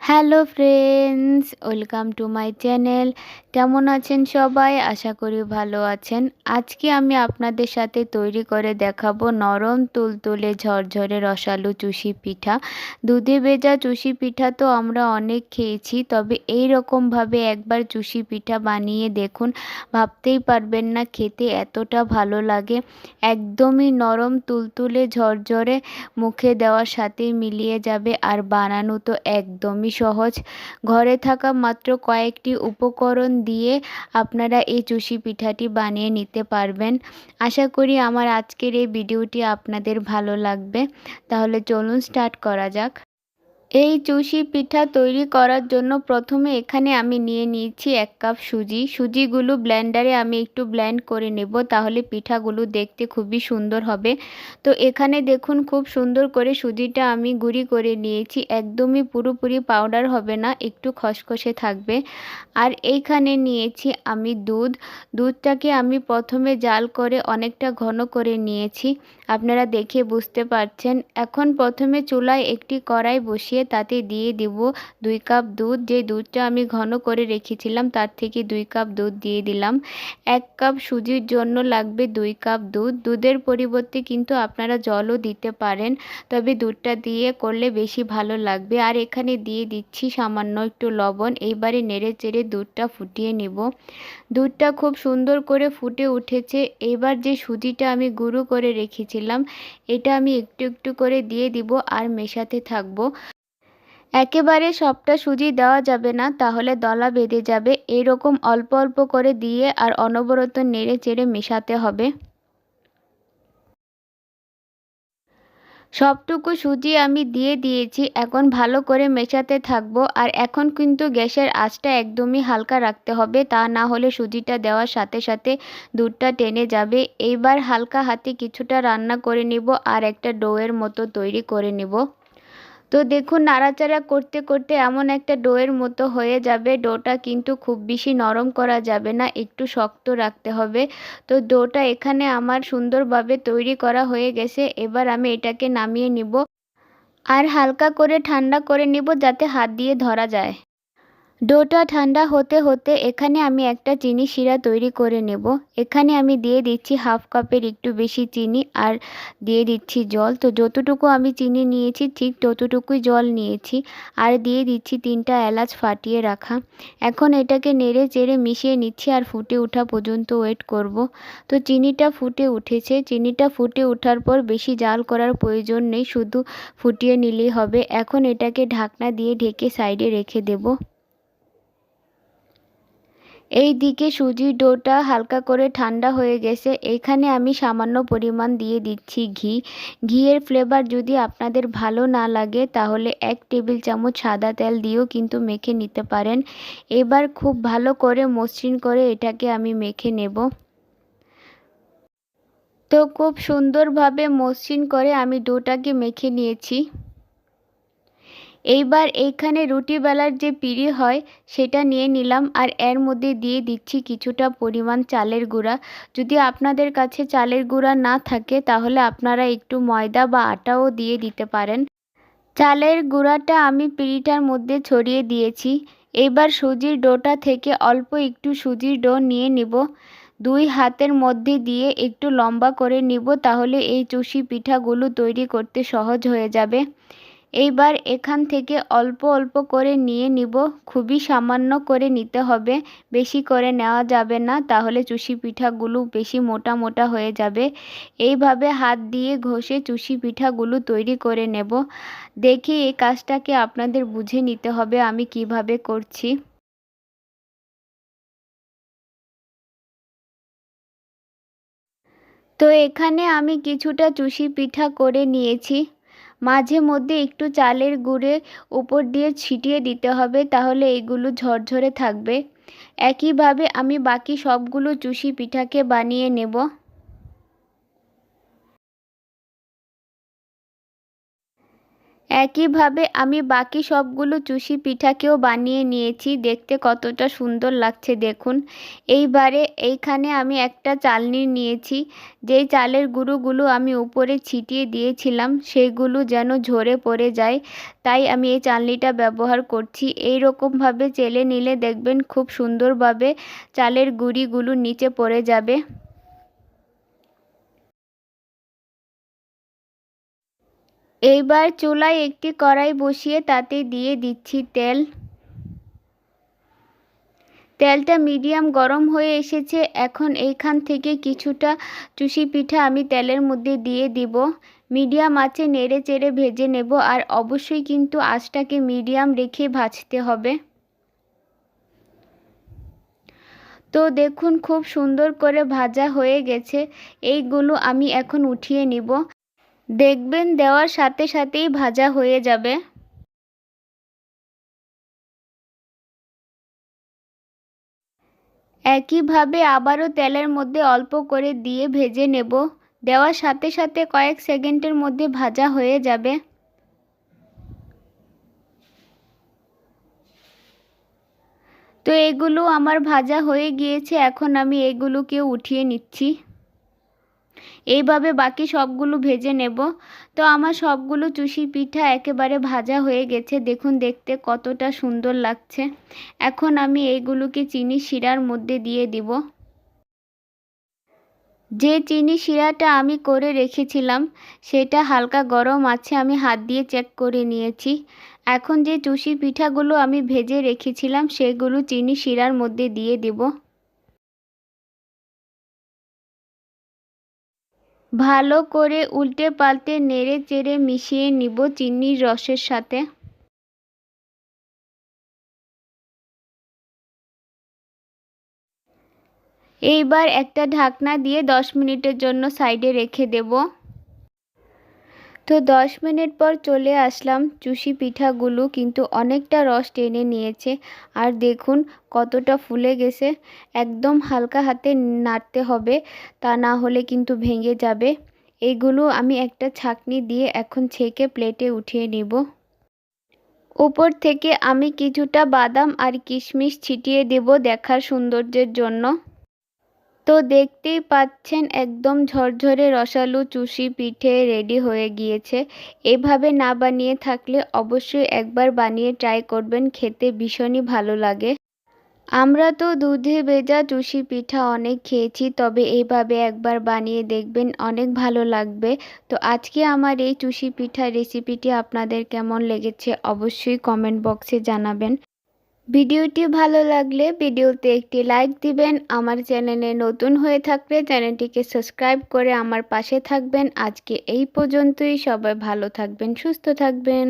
Hello friends, welcome to my channel. কেমন আছেন সবাই? আশা করি ভালো আছেন। আজকে আমি আপনাদের সাথে তৈরি করে দেখাবো নরম তুলতুলে ঝরঝরে রসালো চুষি পিঠা। দুধে ভেজা চুষি পিঠা তো আমরা অনেক খেয়েছি, তবে এই রকমভাবে একবার চুষি পিঠা বানিয়ে দেখুন। ভাবতেই পারবেন না খেতে এতটা ভালো লাগে। একদমই নরম তুলতুলে ঝরঝরে মুখে দেওয়ার সাথে মিলিয়ে যাবে, আর বানানো তো একদমই সহজ। ঘরে থাকা মাত্র কয়েকটি উপকরণ দিয়ে আপনারা এই চুষি পিঠাটি বানিয়ে নিতে পারবেন। আশা করি আমার আজকের এই ভিডিওটি আপনাদের ভালো লাগবে। তাহলে চলুন স্টার্ট করা যাক। এই চুষি পিঠা তৈরি করার জন্য প্রথমে এখানে আমি নিয়ে নিয়েছি এক কাপ সুজি। সুজিগুলো ব্লেন্ডারে আমি একটু ব্লেন্ড করে নেব, তাহলে পিঠাগুলো দেখতে খুবই সুন্দর হবে। তো এখানে দেখুন, খুব সুন্দর করে সুজিটা আমি গুঁড়ি করে নিয়েছি। একদমই পুরোপুরি পাউডার হবে না, একটু খসখসে থাকবে। আর এইখানে নিয়েছি আমি দুধ। দুধটাকে আমি প্রথমে জাল করে অনেকটা ঘন করে নিয়েছি। আপনারা দেখে বুঝতে পারছেন। এখন প্রথমে চুলায় একটি কড়াই বসিয়ে তাতে দিয়ে দেব দুই কাপ দুধ। যে দুধটা আমি ঘন করে রেখেছিলাম, তার থেকে দুই কাপ দুধ দিয়ে দিলাম। এক কাপ সুজির জন্য লাগবে দুই কাপ দুধ। দুধের পরিবর্তে কিন্তু আপনারা জলও দিতে পারেন, তবে দুধটা দিয়ে করলে বেশি ভালো লাগবে। আর এখানে দিয়ে দিচ্ছি সামান্য একটু লবণ। এইবারে নেড়ে চেড়ে দুধটা ফুটিয়ে নেব। দুধটা খুব সুন্দর করে ফুটে উঠেছে। এবার যে সুজিটা আমি গুঁড়ো করে রেখেছিলাম, এটা আমি একটু একটু করে দিয়ে দিব আর মেশাতে থাকব। একেবারে সবটা সুজি দেওয়া যাবে না, তাহলে দলা বেঁধে যাবে। এরকম অল্প অল্প করে দিয়ে আর অনবরত নেড়ে চেড়ে মেশাতে হবে। সবটুকু সুজি আমি দিয়ে দিয়েছি, এখন ভালো করে মেশাতে থাকব। আর এখন কিন্তু গ্যাসের আঁচটা একদমই হালকা রাখতে হবে, তা না হলে সুজিটা দেওয়ার সাথে সাথে দুধটা টেনে যাবে। এইবার হালকা হাতে কিছুটা রান্না করে নিব আর একটা ডোয়ের মতো তৈরি করে নেব। তো দেখুন, নাড়াচাড়া করতে করতে এমন একটা ডোয়ের মতো হয়ে যাবে। ডোটা কিন্তু খুব বেশি নরম করা যাবে না, একটু শক্ত রাখতে হবে। তো ডোটা এখানে আমার সুন্দরভাবে তৈরি করা হয়ে গেছে। এবার আমি এটাকে নামিয়ে নিব আর হালকা করে ঠান্ডা করে নিব যাতে হাত দিয়ে ধরা যায়। ডোটা ঠান্ডা হতে হতে এখানে আমি একটা চিনি শিরা তৈরি করে নেব। এখানে আমি দিয়ে দিচ্ছি হাফ কাপের একটু বেশি চিনি আর দিয়ে দিচ্ছি জল। তো যতটুকু আমি চিনি নিয়েছি ঠিক ততটুকুই জল নিয়েছি আর দিয়ে দিচ্ছি তিনটা এলাচ ফাটিয়ে রাখা। এখন এটাকে নেড়ে চেড়ে মিশিয়ে নিচ্ছি আর ফুটে ওঠা পর্যন্ত ওয়েট করব। তো চিনিটা ফুটে উঠেছে। চিনিটা ফুটে ওঠার পর বেশি জাল করার প্রয়োজন নেই, শুধু ফুটিয়ে নিলেই হবে। এখন এটাকে ঢাকনা দিয়ে ঢেকে সাইডে রেখে দেবো। এই দিকে সুজির ডোটা হালকা করে ঠান্ডা হয়ে গেছে। এখানে আমি সামান্য পরিমাণ দিয়ে দিচ্ছি ঘি। ঘিয়ের ফ্লেভার যদি আপনাদের ভালো না লাগে, তাহলে এক টেবিল চামচ সাদা তেল দিয়েও কিন্তু মেখে নিতে পারেন। এবার খুব ভালো করে মসৃণ করে এটাকে আমি মেখে নেব। তো খুব সুন্দরভাবে মসৃণ করে আমি ডোটাকে মেখে নিয়েছি। এইবার এইখানে রুটি বেলার যে পিঁড়ি হয়, সেটা নিয়ে নিলাম আর এর মধ্যে দিয়ে দিচ্ছি কিছুটা পরিমাণ চালের গুঁড়া। যদি আপনাদের কাছে চালের গুঁড়া না থাকে, তাহলে আপনারা একটু ময়দা বা আটাও দিয়ে দিতে পারেন। চালের গুঁড়াটা আমি পিঁড়িটার মধ্যে ছড়িয়ে দিয়েছি। এবার সুজির ডোটা থেকে অল্প একটু সুজির ডো নিয়ে নিব। দুই হাতের মধ্যে দিয়ে একটু লম্বা করে নিব, তাহলে এই চুষি পিঠাগুলো তৈরি করতে সহজ হয়ে যাবে। এইবার এখান থেকে অল্প অল্প করে নিয়ে নিব। খুবই সামান্য করে নিতে হবে। বেশি করে নেওয়া যাবে না, তাহলে চুষি পিঠাগুলো বেশি মোটা মোটা হয়ে যাবে। এইভাবে হাত দিয়ে ঘষে চুষি পিঠাগুলো তৈরি করে নেব। দেখি এই কাজটাকে আপনাদের বুঝে নিতে হবে আমি কীভাবে করছি। তো এখানে আমি কিছুটা চুষি পিঠা করে নিয়েছি। মাঝে মধ্যে একটু চালের গুঁড়ে উপর দিয়ে ছিটিয়ে দিতে হবে, তাহলে এগুলো ঝরঝরে থাকবে। একইভাবে আমি বাকি সবগুলো চুষি পিঠাকে বানিয়ে নেব। একইভাবে আমি বাকি সবগুলো চুষি পিঠাকেও বানিয়ে নিয়েছি। দেখতে কতটা সুন্দর লাগছে, দেখুন। এইবারে এইখানে আমি একটা চালনি নিয়েছি। যেই চালের গুঁড়োগুলো আমি উপরে ছিটিয়ে দিয়েছিলাম, সেইগুলো যেন ঝরে পড়ে যায়। তাই আমি এই চালনিটা ব্যবহার করছি। এই রকমভাবে চেলে নিলে দেখবেন খুব সুন্দরভাবে চালের গুঁড়িগুলো নিচে পড়ে যাবে। এইবার চুলায় একটি কড়াই বসিয়ে তাতে দিয়ে দিচ্ছি তেল। তেলটা মিডিয়াম গরম হয়ে এসেছে। এখন এইখান থেকে কিছুটা চুষি পিঠা আমি তেলের মধ্যে দিয়ে দিব। মিডিয়াম আঁচে নেড়ে চেড়ে ভেজে নেব আর অবশ্যই কিন্তু আঁচটাকে মিডিয়াম রেখে ভাজতে হবে। তো দেখুন খুব সুন্দর করে ভাজা হয়ে গেছে। এইগুলো আমি এখন উঠিয়ে নিব। দেখবেন দেওয়ার সাথে সাথেই ভাজা হয়ে যাবে। একইভাবে আবারও তেলের মধ্যে অল্প করে দিয়ে ভেজে নেব। দেওয়ার সাথে সাথে কয়েক সেকেন্ডের মধ্যে ভাজা হয়ে যাবে। তো এগুলো আমার ভাজা হয়ে গিয়েছে, এখন আমি এগুলোকে উঠিয়ে নিচ্ছি। এইভাবে বাকি সবগুলো ভেজে নেব। তো আমার সবগুলো চুষি পিঠা একেবারে ভাজা হয়ে গেছে। দেখুন, দেখতে কতটা সুন্দর লাগছে। এখন আমি এইগুলোকে চিনি শিরার মধ্যে দিয়ে দিব। যে চিনি শিরাটা আমি করে রেখেছিলাম, সেটা হালকা গরম আছে, আমি হাত দিয়ে চেক করে নিয়েছি। এখন যে চুষি পিঠাগুলো আমি ভেজে রেখেছিলাম, সেগুলো চিনি শিরার মধ্যে দিয়ে দেব। ভালো করে উল্টে পাল্টে নেড়ে চেড়ে মিশিয়ে নিব চিনির রসের সাথে। এইবার একটা ঢাকনা দিয়ে দশ মিনিটের জন্য সাইডে রেখে দেব। তো দশ মিনিট পর চলে আসলাম চুষি পিঠাগুলো কিন্তু অনেকটা রস টেনে নিয়েছে। আর দেখুন কতটা ফুলে গেছে। একদম হালকা হাতে নাড়তে হবে, তা না হলে কিন্তু ভেঙে যাবে। এগুলো আমি একটা ছাকনি দিয়ে এখন ছেঁকে প্লেটে উঠিয়ে নিব। উপর থেকে আমি কিছুটা বাদাম আর কিশমিশ ছিটিয়ে দেব দেখার সৌন্দর্যের জন্য। তো দেখতেই পাচ্ছেন একদম ঝরঝরে রসালো চুষি পিঠে রেডি হয়ে গিয়েছে। এভাবে না বানিয়ে থাকলে অবশ্যই একবার বানিয়ে ট্রাই করবেন, খেতে ভীষণই ভালো লাগে। আমরা তো দুধে ভেজা চুষি পিঠা অনেক খেয়েছি, তবে এইভাবে একবার বানিয়ে দেখবেন অনেক ভালো লাগবে। তো আজকে আমার এই চুষি পিঠা রেসিপিটি আপনাদের কেমন লেগেছে অবশ্যই কমেন্ট বক্সে জানাবেন। ভিডিওটি ভালো লাগলে ভিডিওতে একটি লাইক দিবেন, আমার চ্যানেলে নতুন হয়ে থাকলে চ্যানেলটিকে সাবস্ক্রাইব করে আমার পাশে থাকবেন। আজকে এই পর্যন্তই, সবাই ভালো থাকবেন, সুস্থ থাকবেন।